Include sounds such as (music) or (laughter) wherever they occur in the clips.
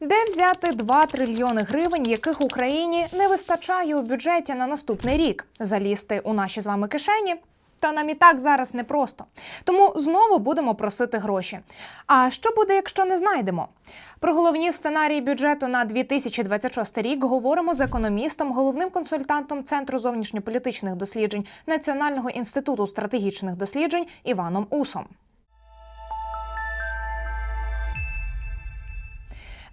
Де взяти 2 трильйони гривень, яких Україні не вистачає у бюджеті на наступний рік? Залізти у наші з вами кишені? Та нам і так зараз непросто. Тому знову будемо просити гроші. А що буде, якщо не знайдемо? Про головні сценарії бюджету на 2026 рік говоримо з економістом, головним консультантом Центру зовнішньополітичних досліджень Національного інституту стратегічних досліджень Іваном Усом.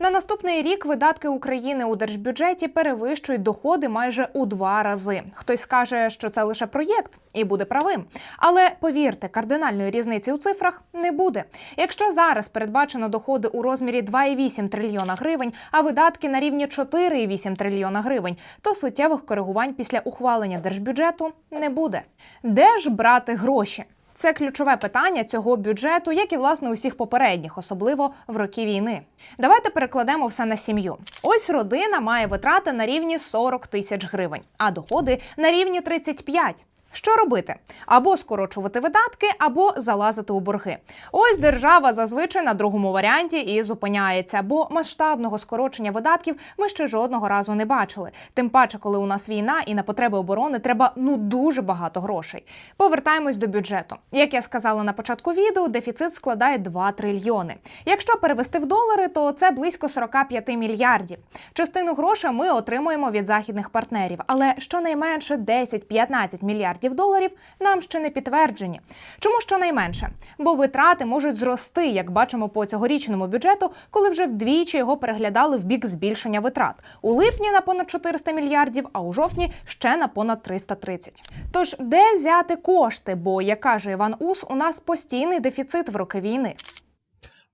На наступний рік видатки України у держбюджеті перевищують доходи майже у два рази. Хтось скаже, що це лише проєкт, і буде правим. Але повірте, кардинальної різниці у цифрах не буде. Якщо зараз передбачено доходи у розмірі 2,8 трильйона гривень, а видатки на рівні 4,8 трильйона гривень, то суттєвих коригувань після ухвалення держбюджету не буде. Де ж брати гроші? Це ключове питання цього бюджету, як і власне усіх попередніх, особливо в роки війни. Давайте перекладемо все на сім'ю. Ось родина має витрати на рівні 40 тисяч гривень, а доходи на рівні 35. Що робити? Або скорочувати видатки, або залазити у борги. Ось держава зазвичай на другому варіанті і зупиняється, бо масштабного скорочення видатків ми ще жодного разу не бачили. Тим паче, коли у нас війна і на потреби оборони треба ну дуже багато грошей. Повертаємось до бюджету. Як я сказала на початку відео, дефіцит складає 2 трильйони. Якщо перевести в долари, то це близько 45 мільярдів. Частину грошей ми отримуємо від західних партнерів, але щонайменше 10-15 мільярдів доларів нам ще не підтверджені. Чому щонайменше? Бо витрати можуть зрости, як бачимо по цьогорічному бюджету, коли вже вдвічі його переглядали в бік збільшення витрат. У липні на понад 400 мільярдів, а у жовтні ще на понад 330. Тож де взяти кошти? Бо, як каже Іван Ус, у нас постійний дефіцит в роки війни.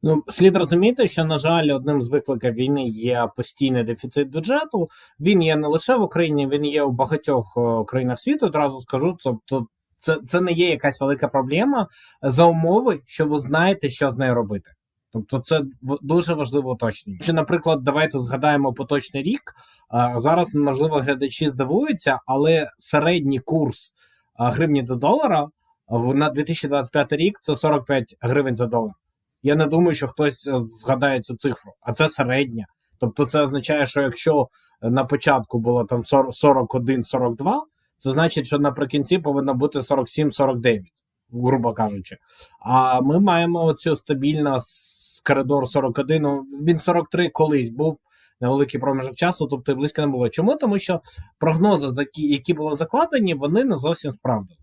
Ну, слід розуміти, що на жаль, одним з викликів війни є постійний дефіцит бюджету. Він є не лише в Україні, він є у багатьох країнах світу. Одразу скажу, тобто це, це не є якась велика проблема за умови, що ви знаєте, що з нею робити. Тобто, це дуже важливо уточнення. Чи, наприклад, давайте згадаємо поточний рік. Зараз можливо глядачі здивуються, але середній курс гривні до долара на 2025 рік це 45 гривень за долар. Я не думаю, що хтось е, згадає цю цифру, а це середня. Тобто, це означає, що якщо на початку було там 41-42, це значить, що наприкінці повинно бути 47-49, грубо кажучи. А ми маємо цю стабільно с- коридор 41, ну, він 43 колись був. Невеликий проміжок часу, тобто близько не було. Чому? Тому що прогнози, які були закладені, вони не зовсім справдилися.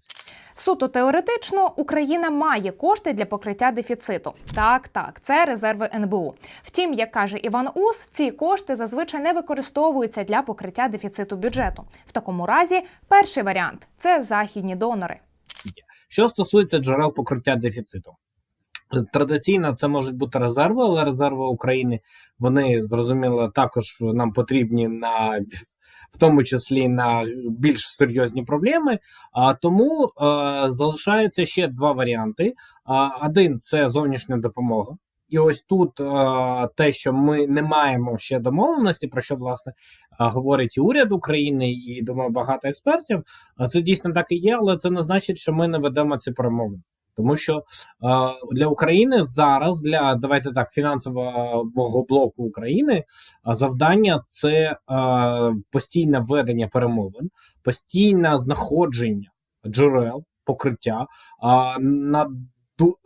Суто теоретично Україна має кошти для покриття дефіциту. Так, так, це резерви НБУ. Втім, як каже Іван Ус, ці кошти зазвичай не використовуються для покриття дефіциту бюджету. В такому разі, перший варіант це західні донори. Що стосується джерел покриття дефіциту, традиційно це можуть бути резерви, але резерви України вони зрозуміло також нам потрібні на в тому числі на більш серйозні проблеми. А тому е, залишаються ще два варіанти. Один це зовнішня допомога. І ось тут е, те, що ми не маємо ще домовленості, про що власне е, говорить і уряд України, і думаю, багато експертів. Це дійсно так і є, але це не значить, що ми не ведемо ці перемовини. Тому що для України зараз, для давайте так, фінансового блоку України, завдання це постійне ведення перемовин, постійне знаходження джерел покриття на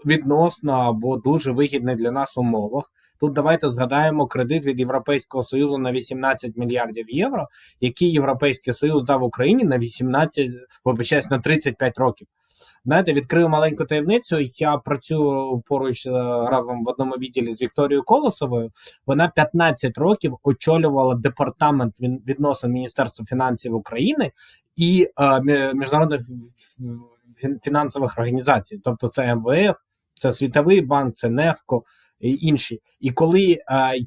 відносно або дуже вигідних для нас умовах. Тут давайте згадаємо кредит від Європейського союзу на 18 мільярдів євро, який Європейський Союз дав Україні на 18, вибачаюсь, на 35 років. Знаєте, відкрию маленьку таємницю. Я працюю поруч е, разом в одному відділі з Вікторією Колосовою. Вона 15 років очолювала департамент відносин Міністерства фінансів України і е, міжнародних фінансових організацій. Тобто, це МВФ, це Світовий банк, це НЕФКО і інші. І коли е,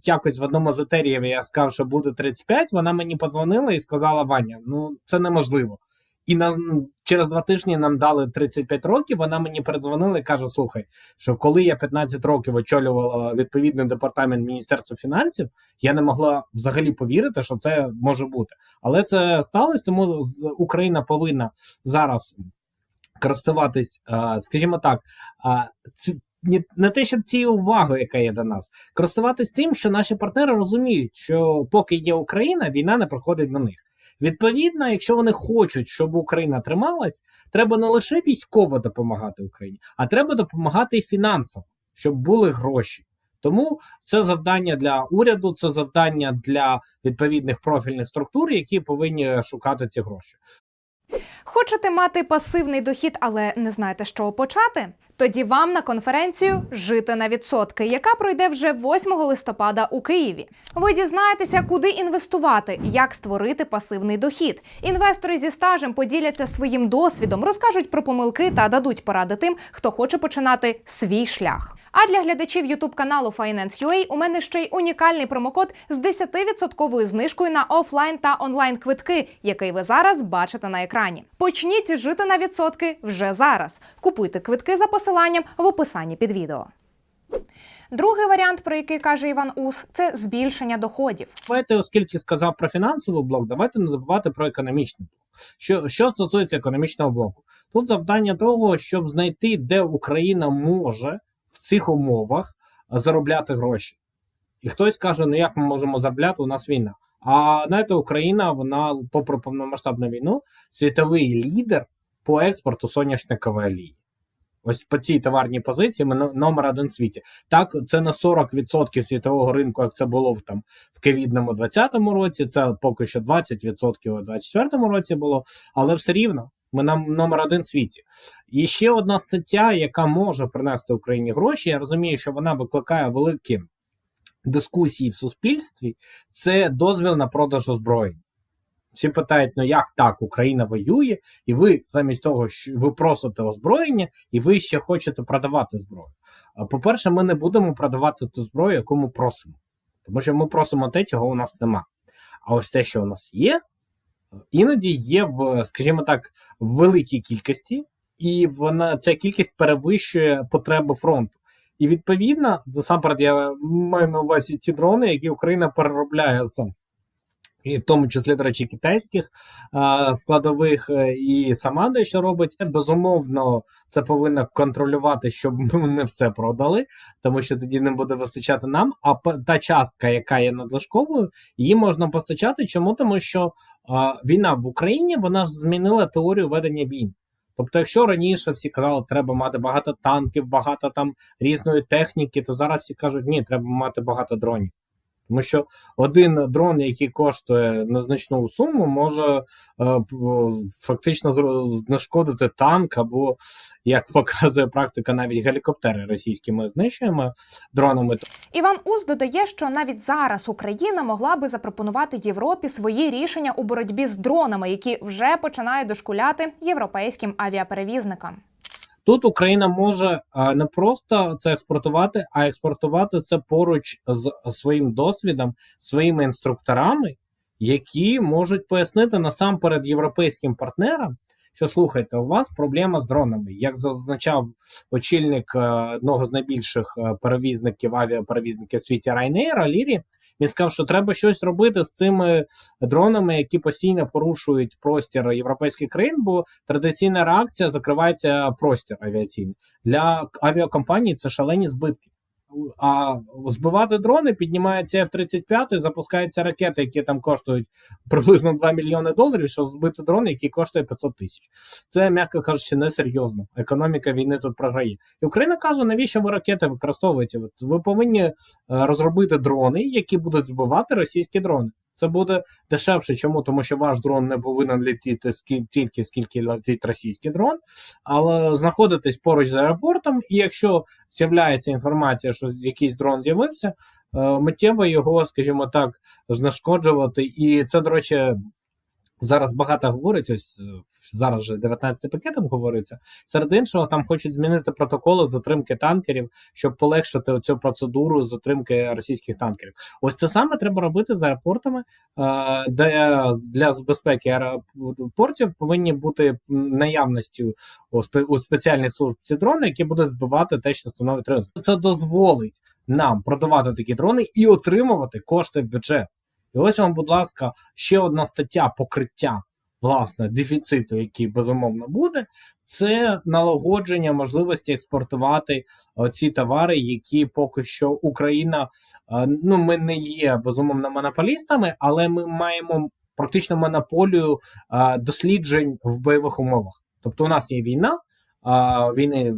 якось в одному з етеріїв я сказав, що буде 35, вона мені подзвонила і сказала: Ваня, ну це неможливо. І на через два тижні нам дали 35 років. Вона мені передзвонила і каже: Слухай, що коли я 15 років очолювала відповідний департамент Міністерства фінансів, я не могла взагалі повірити, що це може бути. Але це сталося, тому Україна повинна зараз користуватись, е, скажімо так, е, не те, щоб цією увагою, яка є до нас, користуватись тим, що наші партнери розуміють, що поки є Україна, війна не проходить на них. Відповідно, якщо вони хочуть, щоб Україна трималась, треба не лише військово допомагати Україні, а треба допомагати і фінансово, щоб були гроші. Тому це завдання для уряду, це завдання для відповідних профільних структур, які повинні шукати ці гроші. Хочете мати пасивний дохід, але не знаєте, з чого почати? Тоді вам на конференцію Жити на відсотки, яка пройде вже 8 листопада у Києві. Ви дізнаєтеся, куди інвестувати, як створити пасивний дохід. Інвестори зі стажем поділяться своїм досвідом, розкажуть про помилки та дадуть поради тим, хто хоче починати свій шлях. А для глядачів Ютуб каналу Finance.ua у мене ще й унікальний промокод з 10% знижкою на офлайн та онлайн квитки, який ви зараз бачите на екрані. Почніть жити на відсотки вже зараз. Купуйте квитки за посиланням в описанні під відео. Другий варіант, про який каже Іван Ус, це збільшення доходів. Давайте, оскільки сказав про фінансовий блок, давайте не забувати про економічний блок. Що, що стосується економічного блоку, тут завдання того, щоб знайти, де Україна може цих умовах заробляти гроші. І хтось каже: ну як ми можемо заробляти, у нас війна. А знаєте, Україна, вона, попри повномасштабну війну, світовий лідер по експорту соняшникової олії. Ось по цій товарній позиції ми номер один в світі. Так, це на 40% світового ринку, як це було в там в ковідному 20-му році. Це поки що 20% у 24-му році було, але все рівно. Ми нам номер один в світі. І ще одна стаття, яка може принести Україні гроші. Я розумію, що вона викликає великі дискусії в суспільстві. Це дозвіл на продаж озброєнь. Всі питають: ну як так, Україна воює, і ви замість того, що ви просите озброєння, і ви ще хочете продавати зброю. По-перше, ми не будемо продавати ту зброю, яку ми просимо, тому що ми просимо те, чого у нас нема. А ось те, що у нас є, іноді є в, скажімо так, великій кількості, і вона ця кількість перевищує потреби фронту. І відповідно, насамперед, я маю на увазі ті дрони, які Україна переробляє сам. І в тому числі, до речі, китайських складових е, і сама дещо робить. Безумовно, це повинно контролювати, щоб ми не все продали, тому що тоді не буде вистачати нам. А та частка, яка є надлишковою, її можна постачати. Чому? Тому що війна в Україні вона змінила теорію ведення війн. Тобто, якщо раніше всі казали, треба мати багато танків, багато там різної техніки, то зараз всі кажуть, ні, треба мати багато дронів. Тому що один дрон, який коштує незначну суму, може е, фактично знешкодити танк, або, як (laughs) показує практика, навіть гелікоптери російські ми знищуємо дронами. Іван Ус додає, що навіть зараз Україна могла би запропонувати Європі свої рішення у боротьбі з дронами, які вже починають дошкуляти європейським авіаперевізникам. Тут Україна може е, не просто це експортувати, а експортувати це поруч з своїм досвідом, своїми інструкторами, які можуть пояснити насамперед європейським партнерам, що слухайте, у вас проблема з дронами. Як зазначав очільник е, одного з найбільших е, перевізників авіаперевізників в світі Ryanair, Лірі, він сказав, що треба щось робити з цими дронами, які постійно порушують простір європейських країн, бо традиційна реакція закривається простір авіаційний для авіакомпаній. Це шалені збитки. А збивати дрони піднімається F-35, запускаються ракети, які там коштують приблизно 2 мільйони доларів, щоб збити дрон, який коштує 500 тисяч. Це, м'яко кажучи, несерйозно. Економіка війни тут програє. І Україна каже, навіщо ви ракети використовуєте? От Ви повинні е, розробити дрони, які будуть збивати російські дрони. Це буде дешевше. Чому? Тому що ваш дрон не повинен летіти скільки, тільки скільки летить російський дрон, але знаходитись поруч з аеропортом, і якщо з'являється інформація, що якийсь дрон з'явився, е, миттєво його, скажімо так, знешкоджувати. І це, до речі, зараз багато говорить. Ось е, зараз же 19 пакетом говориться. Серед іншого, там хочуть змінити протоколи затримки танкерів, щоб полегшити оцю процедуру затримки російських танкерів. Ось це саме треба робити з аеропортами, е, де для безпеки аеропортів повинні бути спе- у спеціальних служб ці дрони, які будуть збивати те, що становить ризик. Це дозволить нам продавати такі дрони і отримувати кошти в бюджет. І ось вам, будь ласка, ще одна стаття покриття власне дефіциту, який безумовно буде, це налагодження можливості експортувати е, ці товари, які поки що Україна. е, Ну, ми не є безумовно монополістами, але ми маємо практично монополію е, досліджень в бойових умовах. Тобто, у нас є війна, війни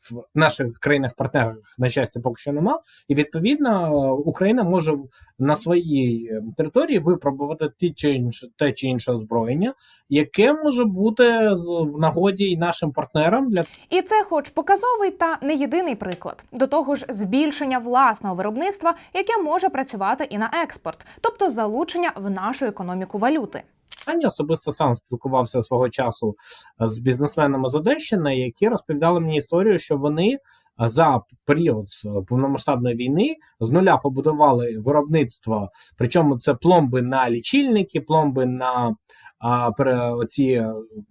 в, наших країнах-партнерах, на щастя, поки що нема. І відповідно Україна може на своїй е, території випробувати ті чи інше те чи інше озброєння, яке може бути в нагоді і нашим партнерам для І це, хоч показовий та не єдиний приклад. До того ж, збільшення власного виробництва, яке може працювати і на експорт, тобто залучення в нашу економіку валюти. Я особисто сам спілкувався свого часу е, з бізнесменами з Одещини, які розповідали мені історію, що вони е, за період е, повномасштабної війни з нуля побудували виробництво. Причому це пломби на лічильники, пломби на а, оці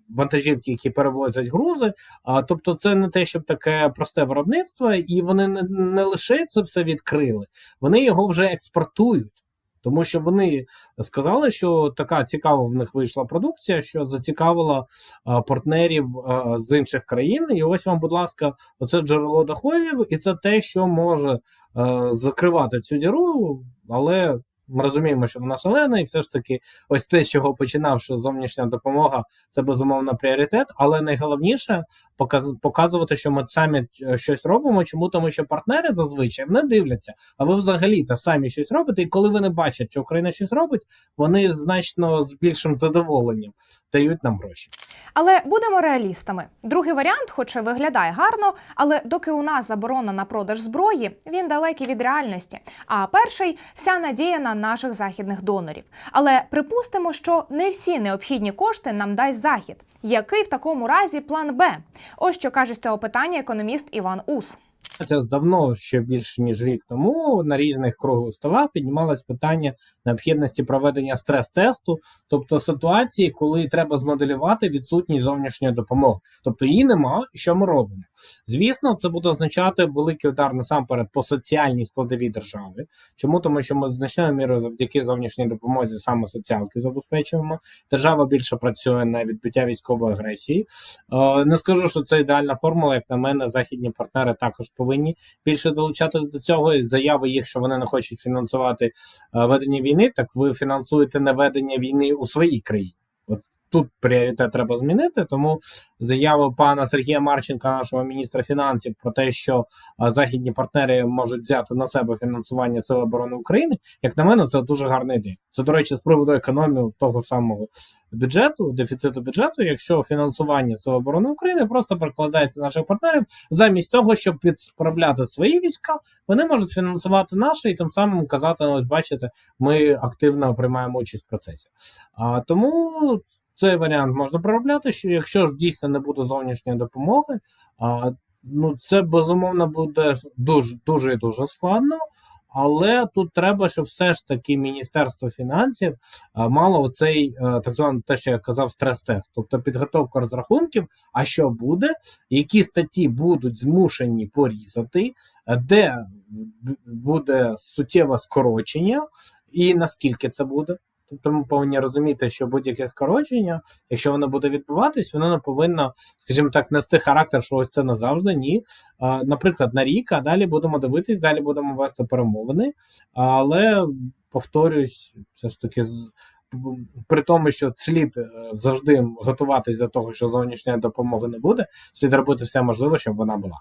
вантажівки, які перевозять грузи. А, тобто, це не те, щоб таке просте виробництво, і вони не, не лише це все відкрили, вони його вже експортують. Тому що вони сказали, що така цікава в них вийшла продукція, що зацікавила а, партнерів а, з інших країн. І ось вам, будь ласка, оце джерело доходів, і це те, що може а, закривати цю діру, але. Ми розуміємо, що вона шалена, і все ж таки, ось те, з чого починав, що зовнішня допомога це безумовно пріоритет. Але найголовніше показувати, що ми самі е, щось робимо. Чому тому, що партнери зазвичай не дивляться, а ви взагалі та самі щось робите. І коли вони бачать, що Україна щось робить, вони значно з більшим задоволенням дають нам гроші. Але будемо реалістами. Другий варіант, хоч і виглядає гарно, але доки у нас заборона на продаж зброї, він далекий від реальності. А перший вся надія на наших західних донорів. Але припустимо, що не всі необхідні кошти нам дасть захід. Який в такому разі план Б? Ось що каже з цього питання економіст Іван Ус. Це давно, ще більше ніж рік тому, на різних круглих столах піднімалось питання необхідності проведення стрес-тесту, тобто ситуації, коли треба змоделювати відсутність зовнішньої допомоги. Тобто її нема, і що ми робимо? Звісно, це буде означати великий удар насамперед по соціальній складовій держави. Чому тому, що ми значною мірою завдяки зовнішній допомозі саме соціалки забезпечуємо. Держава більше працює на відбиття військової агресії. Е, Не скажу, що це ідеальна формула. Як на мене, західні партнери також повинні більше долучати до цього. І Заяви їх, що вони не хочуть фінансувати е, ведення війни. Так ви фінансуєте не ведення війни у своїй країні. От тут пріоритет треба змінити. Тому заява пана Сергія Марченка, нашого міністра фінансів, про те, що західні партнери можуть взяти на себе фінансування Сил оборони України. Як на мене, це дуже гарна ідея. Це, до речі, з приводу економії того самого бюджету, дефіциту бюджету, якщо фінансування Сил оборони України просто перекладається наших партнерів, замість того, щоб відправляти свої війська, вони можуть фінансувати наші і тим самим казати: «Ну, ось бачите, ми активно приймаємо участь в процесі. А тому цей варіант можна проробляти. Що якщо ж дійсно не буде зовнішньої допомоги, а, ну це безумовно буде дуже дуже і дуже складно. Але тут треба, щоб все ж таки Міністерство фінансів а, мало оцей е, так званий те, що я казав, стрес-тест, тобто підготовка розрахунків. А що буде, які статті будуть змушені порізати, де буде суттєве скорочення, і наскільки це буде. Тобто ми повинні розуміти, що будь-яке скорочення, якщо воно буде відбуватись, воно не повинно, скажімо так, нести характер, що ось це назавжди. Ні. Наприклад, на рік, а далі будемо дивитись, далі будемо вести перемовини. Але повторюсь, все ж таки, при тому, що слід е, завжди готуватись до того, що зовнішньої допомоги не буде, слід робити все можливе, щоб вона була.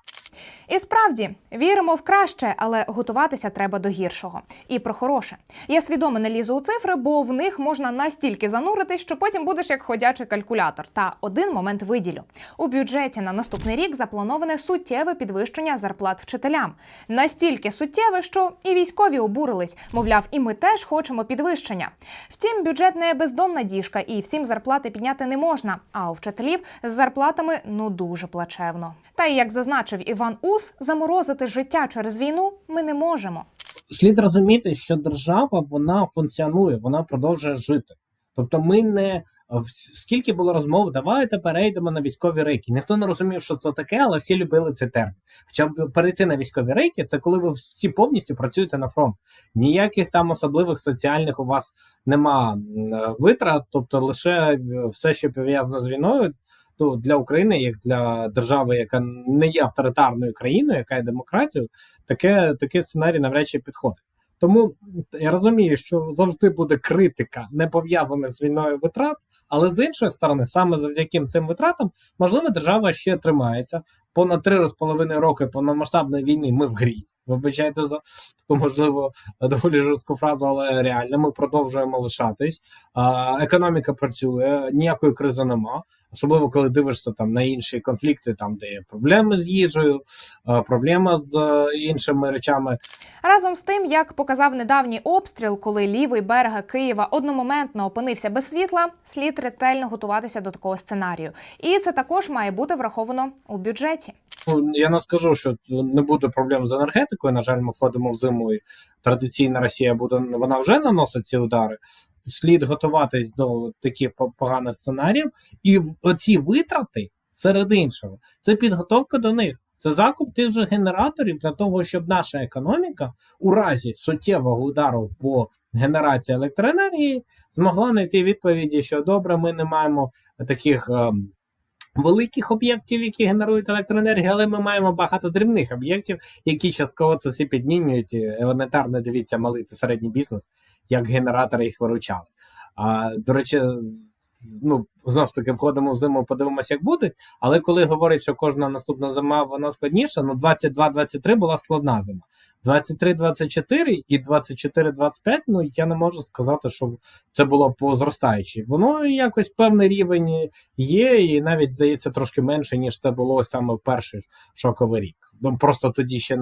І справді віримо в краще, але готуватися треба до гіршого. І про хороше. Я свідомо не лізу у цифри, бо в них можна настільки зануритись, що потім будеш як ходячий калькулятор. Та один момент виділю. У бюджеті на наступний рік заплановане суттєве підвищення зарплат вчителям. Настільки суттєве, що і військові обурились. Мовляв, і ми теж хочемо підвищення. Втім, бюджет не бездомна діжка, і всім зарплати підняти не можна. А у вчителів з зарплатами ну дуже плачевно. Та й як зазначив Іван Ус, заморозити життя через війну ми не можемо. слід розуміти, що держава вона функціонує, вона продовжує жити. Тобто, ми не скільки було розмов, давайте перейдемо на військові рейки. Ніхто не розумів, що це таке, але всі любили цей термін. Хоча перейти на військові рейки, це коли ви всі повністю працюєте на фронт. Ніяких там особливих соціальних у вас нема е, витрат, тобто лише е, все, що пов'язано з війною. То для України, як для держави, яка не є авторитарною країною, яка є демократією, таке, такий сценарій навряд чи підходить. Тому я розумію, що завжди буде критика, не пов'язана з війною витрат, але з іншої сторони, саме завдяки цим витратам, можливо, держава ще тримається. Понад три з половиною роки повномасштабної війни ми в грі. Вибачайте за таку можливо доволі жорстку фразу, але реально ми продовжуємо лишатись. Економіка працює, ніякої кризи нема. Особливо коли дивишся там на інші конфлікти, там де є проблеми з їжею, а, проблема з е, іншими речами. Разом з тим, як показав недавній обстріл, коли лівий берег Києва одномоментно опинився без світла, слід ретельно готуватися до такого сценарію. І це також має бути враховано у бюджеті. Ну, я не скажу, що не буде проблем з енергетикою. На жаль, ми входимо в зиму, і традиційна Росія буде вона вже наносить ці удари. Слід готуватись до таких поганих сценаріїв, і оці витрати серед іншого це підготовка до них. Це закуп тих же генераторів для того, щоб наша економіка у разі суттєвого удару по генерації електроенергії змогла знайти відповіді, що добре, ми не маємо таких. ем, великих об'єктів, які генерують електроенергію, але ми маємо багато дрібних об'єктів, які частково це всі підмінюють. Елементарно дивіться малий та середній бізнес, як генератори їх виручали. А до речі, ну знову ж таки входимо в зиму, подивимося, як буде. Але коли говорять, що кожна наступна зима вона складніша, ну 22-23 була складна зима. 23-24 і 24-25, ну я не можу сказати, що це було по зростаючій. Воно якось певний рівень є, і навіть здається трошки менше, ніж це було саме в перший шоковий рік. Ну просто тоді ще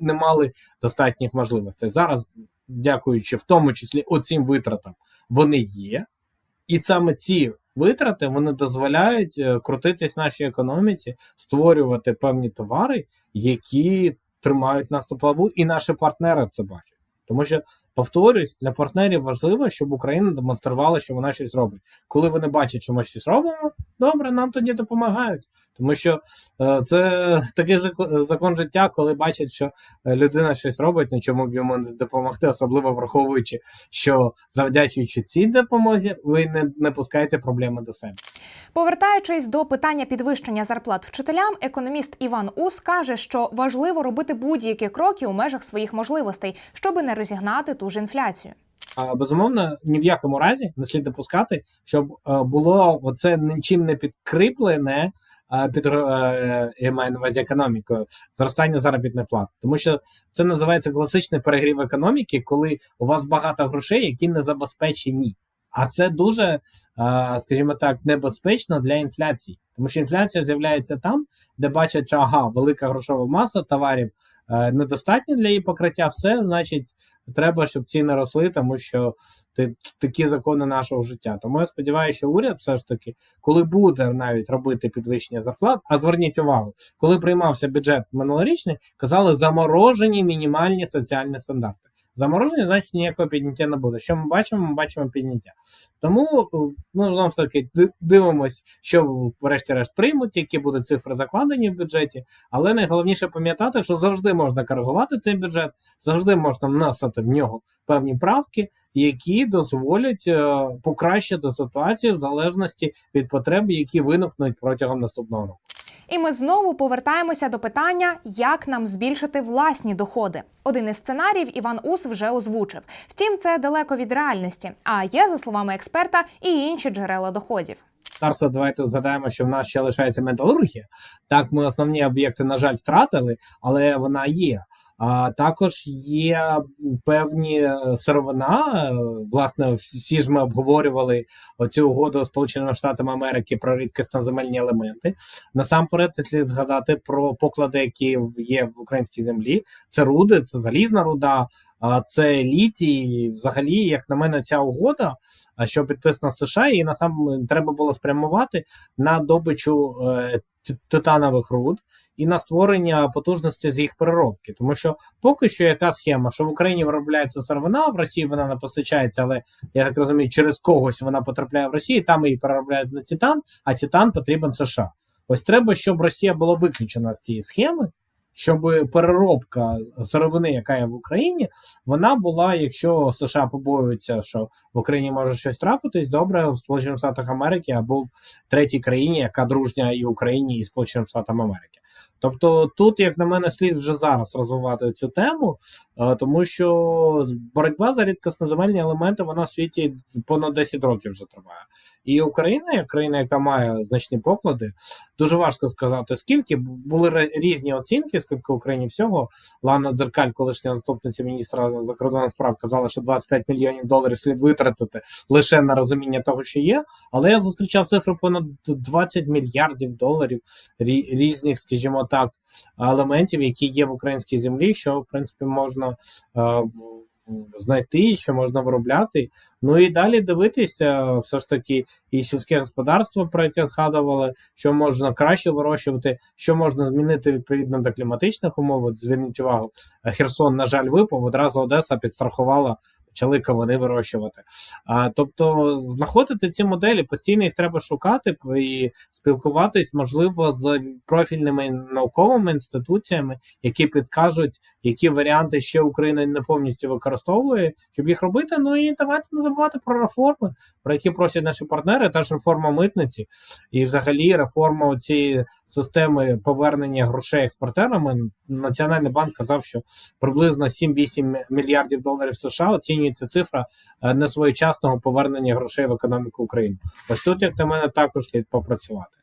не мали достатніх можливостей. Зараз, дякуючи в тому числі оцим витратам, вони є, і саме ці витрати вони дозволяють е, крутитись нашій економіці, створювати певні товари, які тримають нас на плаву, і наші партнери це бачать. Тому що, повторюсь, для партнерів важливо, щоб Україна демонструвала, що вона щось робить. Коли вони бачать, що ми щось робимо, добре, нам тоді допомагають. Тому що е, це такий закон життя, коли бачать, що е, людина щось робить, ну чому б йому не допомогти, особливо враховуючи, що завдячуючи цій допомозі, ви не, не пускаєте проблеми до себе. Повертаючись до питання підвищення зарплат вчителям, економіст Іван Ус каже, що важливо робити будь-які кроки у межах своїх можливостей, щоб не розігнати ту ж інфляцію. А, безумовно, ні в якому разі не слід допускати, щоб е, було оце нічим не підкріплене. Під я маю на увазі економікою зростання заробітної плати, тому що це називається класичний перегрів економіки, коли у вас багато грошей, які не забезпечені. А це дуже, скажімо так, небезпечно для інфляції, тому що інфляція з'являється там, де бачать, що ага, велика грошова маса товарів е, недостатньо для її покриття. Все значить, треба, щоб ціни росли, тому що ти- такі закони нашого життя. Тому я сподіваюся, що уряд все ж таки, коли буде навіть робити підвищення зарплат, а зверніть увагу, коли приймався бюджет минулорічний, казали заморожені мінімальні соціальні стандарти. Заморожені, значить ніякого підняття не буде. Що ми бачимо? Ми бачимо підняття. Тому е, ну знову ж таки дивимось, що врешті-решт приймуть, які будуть цифри закладені в бюджеті. Але найголовніше пам'ятати, що завжди можна коригувати цей бюджет, завжди можна вносити в нього певні правки, які дозволять е, покращити ситуацію в залежності від потреб, які виникнуть протягом наступного року. І ми знову повертаємося до питання, як нам збільшити власні доходи. Один із сценаріїв Іван Ус вже озвучив. Втім, це далеко від реальності. А є, за словами експерта, і інші джерела доходів. Тарса, давайте згадаємо, що в нас ще лишається металургія. Так, ми основні об'єкти, на жаль, втратили, але вона є. А також є певні е, сировина. е, Власне, всі ж ми обговорювали оцю угоду Сполученими Штатами Америки про рідкісноземельні елементи. Насамперед, слід згадати про поклади, які є в українській землі. Це руди, це залізна руда, це літій. Взагалі, як на мене, ця угода, що підписана США, і насам треба було спрямувати на добичу е, титанових руд. І на створення потужності з їх переробки. Тому що поки що яка схема, що в Україні виробляється сировина, в Росії вона не постачається, але я так розумію, через когось вона потрапляє в Росію, там її переробляють на Титан, а Титан потрібен США. Ось треба, щоб Росія була виключена з цієї схеми, щоб переробка сировини, яка є в Україні, вона була, якщо США побоюються, що в Україні може щось трапитись, добре в Сполучених Штатах Америки або в третій країні, яка дружня і Україні, і Сполученим Штатам Америки. Тобто, тут, як на мене, слід вже зараз розвивати цю тему, е, тому що боротьба за рідкосноземельні елементи вона в світі понад 10 років вже триває. І Україна, країна, яка має значні поклади, дуже важко сказати скільки. Були різні оцінки, скільки в Україні всього. Лана Дзеркаль, колишня заступниця міністра закордонних справ, казала, що 25 мільйонів доларів слід витратити лише на розуміння того, що є. Але я зустрічав цифру понад 20 мільярдів доларів різних, скажімо так, елементів, які є в українській землі, що в принципі можна е, знайти, що можна виробляти. Ну і далі дивитися, все ж таки, і сільське господарство, про яке згадували, що можна краще вирощувати, що можна змінити відповідно до кліматичних умов. Зверніть увагу, Херсон, на жаль, випав, одразу Одеса підстрахувала. Почали кавуни вирощувати. А, тобто знаходити ці моделі, постійно їх треба шукати і спілкуватись, можливо, з профільними науковими інституціями, які підкажуть, які варіанти ще Україна не повністю використовує, щоб їх робити. Ну і давайте не забувати про реформи, про які просять наші партнери, та ж реформа митниці, і взагалі реформа цієї системи повернення грошей експортерами. Національний банк казав, що приблизно 7-8 мільярдів доларів США оцінюється цифра е, несвоєчасного повернення грошей в економіку України. Ось тут, як на мене, також слід попрацювати.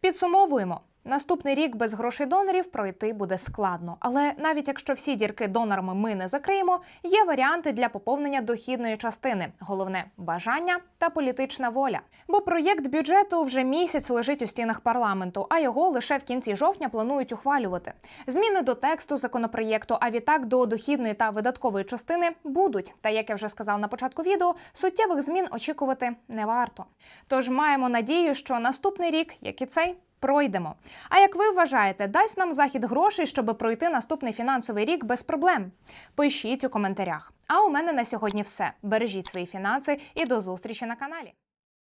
Підсумовуємо. Наступний рік без грошей донорів пройти буде складно. Але навіть якщо всі дірки донорами ми не закриємо, є варіанти для поповнення дохідної частини. Головне бажання та політична воля. Бо проєкт бюджету вже місяць лежить у стінах парламенту, а його лише в кінці жовтня планують ухвалювати. Зміни до тексту законопроєкту, а відтак до дохідної та видаткової частини будуть. Та як я вже сказала на початку відео, суттєвих змін очікувати не варто. Тож маємо надію, що наступний рік, як і цей, пройдемо. А як ви вважаєте, дасть нам захід грошей, щоб пройти наступний фінансовий рік без проблем? Пишіть у коментарях. А у мене на сьогодні все. Бережіть свої фінанси і до зустрічі на каналі.